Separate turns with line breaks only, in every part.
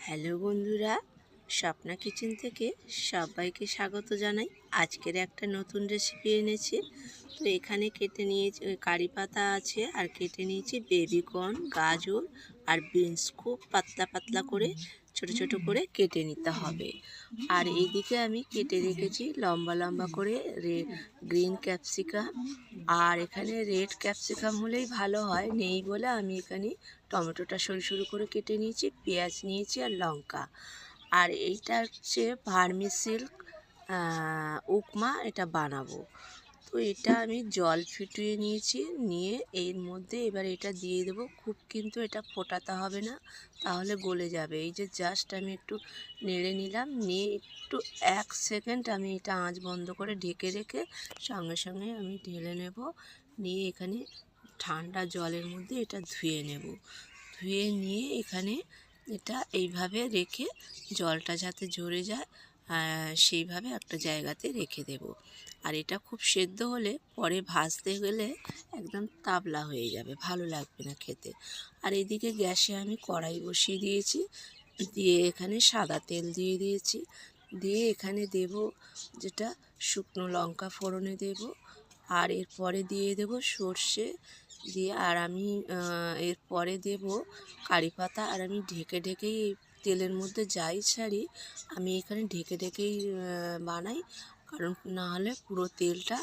Hello বন্ধুরা Swapna kitchen থেকে সবাইকে স্বাগত জানাই। আজকের একটা নতুন রেসিপি এনেছি। তো এখানে কেটে নিয়েছি কারি পাতা আছে, আর কেটে নিয়েছি বেবিকর্ন গাজর, আর বিনস খুব পাতলা পাতলা করে, ছোট ছোট করে কেটে নিতে হবে। আর এইদিকে আমি কেটে রেখেছি লম্বা লম্বা করে গ্রিন ক্যাপসিকাম আর এখানে রেড ক্যাপসিকাম হলেই ভালো হয়, নেই বলে আমি এখানে টমেটোটা সরু সরু করে কেটে নিয়েছি, পেঁয়াজ নিয়েছি, আর লঙ্কা। আর এইটা হচ্ছে ভার্মি সিল্ক উপমা এটা বানাবো। তো এটা আমি জল ফিটিয়ে নিয়েছি, নিয়ে এর মধ্যে এবার এটা দিয়ে দেবো। খুব কিন্তু এটা ফোটাতে হবে না, তাহলে গলে যাবে। এই যে জাস্ট আমি একটু নেড়ে নিলাম, নিয়ে একটু এক সেকেন্ড আমি এটা আঁচ বন্ধ করে ঢেকে রেখে সঙ্গে সঙ্গে আমি ঢেলে নেব। নিয়ে এখানে ঠান্ডা জলের মধ্যে এটা ধুয়ে নেব। ধুয়ে নিয়ে এখানে এটা এইভাবে রেখে জলটা যাতে ঝরে যায় সেইভাবে একটা জায়গাতে রেখে দেব। আর এটা খুব সেদ্ধ হলে পরে ভাজতে গেলে একদম তাবলা হয়ে যাবে, ভালো লাগবে না খেতে। আর এদিকে গ্যাসে আমি কড়াই বসিয়ে দিয়েছি, দিয়ে এখানে সাদা তেল দিয়ে দিয়েছি। দিয়ে এখানে দেব যেটা শুকনো লঙ্কা ফোড়নে দেব, আর এরপরে দিয়ে দেব সর্ষে দিয়ে আর আমি এরপরে দেব কারি পাতা। আর আমি ঢেকে ঢেকেই তেলের মধ্যে যাই ছাড়ি, আমি এখানে ঢেকে ঢেকেই বানাই। কারণ না হলে পুরো তেলটা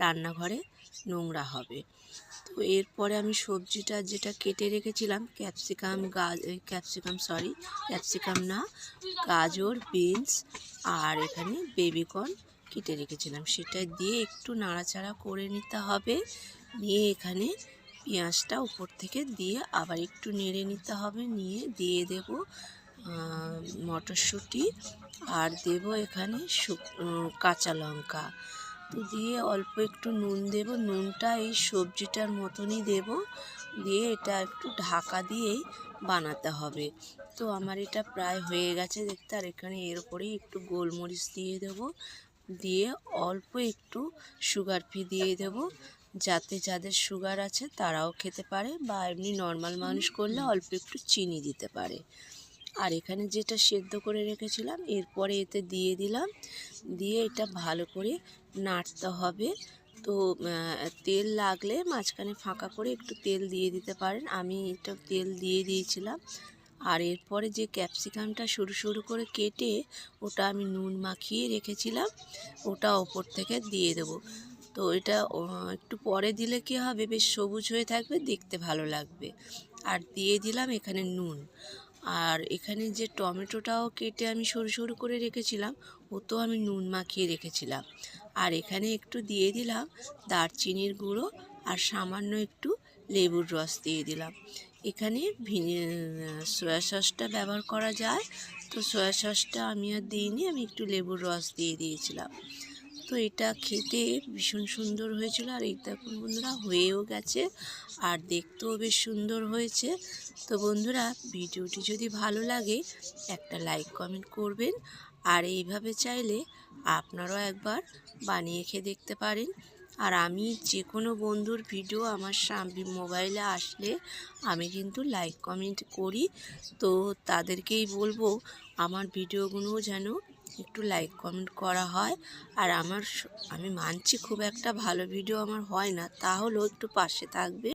রান্নাঘরে নোংরা হবে। তো এরপরে আমি সবজিটা যেটা কেটে রেখেছিলাম, ক্যাপসিকাম গাজ ক্যাপসিকাম সরি, ক্যাপসিকাম না, গাজর, বিনস আর এখানে বেবিকর্ন কেটে রেখেছিলাম। সেটা দিয়ে একটু নাড়াচাড়া করে নিতে হবে। নিয়ে এখানে পেঁয়াজটা উপর থেকে দিয়ে আবার একটু নেড়ে নিতে হবে। নিয়ে দিয়ে দেব মটরশুঁটি আর দেব এখানে কাঁচা লঙ্কা। তো দিয়ে অল্প একটু নুন দেব। নুনটা এই সবজিটার মতনই দেব। দিয়ে এটা একটু ঢাকা দিয়েই বানাতে হবে। তো আমার এটা প্রায় হয়ে গেছে দেখতে। আর এখানে এর উপরেই একটু গোলমরিচ দিয়ে দেব। দিয়ে অল্প একটু সুগার ফি দিয়ে দেব। যাতে যাদের সুগার আছে তারাও খেতে পারে বা এমনি নর্মাল মানুষ করলে অল্প একটু চিনি দিতে পারে। আর এখানে যেটা সেদ্ধ করে রেখেছিলাম, এরপরে এতে দিয়ে দিলাম। দিয়ে এটা ভালো করে নাড়তে হবে। তো তেল লাগলে মাঝখানে ফাঁকা করে একটু তেল দিয়ে দিতে পারেন। আমি এটা তেল দিয়ে দিয়েছিলাম। আর এরপরে যে ক্যাপসিকামটা সরু সরু করে কেটে ওটা আমি নুন মাখিয়ে রেখেছিলাম, ওটা ওপর থেকে দিয়ে দেবো। তো এটা একটু পরে দিলে কী হবে? বেশ সবুজ হয়ে থাকবে, দেখতে ভালো লাগবে। আর দিয়ে দিলাম এখানে নুন। আর এখানে যে টমেটোটাও কেটে আমি সরু সরু করে রেখেছিলাম ওতেও আমি নুন মাখিয়ে রেখেছিলাম। আর এখানে একটু দিয়ে দিলাম দারচিনির গুঁড়ো আর সামান্য একটু লেবুর রস দিয়ে দিলাম। এখানে ভিনে সয়া সসটা ব্যবহার করা যায়। তো সয়া সসটা আমি আর দিইনি, আমি একটু লেবুর রস দিয়ে দিয়েছিলাম। তো এটা খেতে ভীষণ সুন্দর হয়েছিল আর এই দেখুন বন্ধুরা হয়েও গেছে আর দেখতেও বেশ সুন্দর হয়েছে। তো বন্ধুরা ভিডিওটি যদি ভালো লাগে একটা লাইক, কমেন্ট করবেন আর এইভাবে চাইলে আপনারাও একবার বানিয়ে খেয়ে দেখতে পারেন। আর আমি যে কোনো বন্ধুর ভিডিও আমার মোবাইলে আসলে আমি কিন্তু লাইক, কমেন্ট করি। তো তাদেরকেই বলব আমার ভিডিওগুলো যেন একটু লাইক কমেন্ট করা হয়। আর আমার আমি মানছি খুব একটা ভালো ভিডিও আমার হয় না। তাহলেও একটু পাশে থাকবে।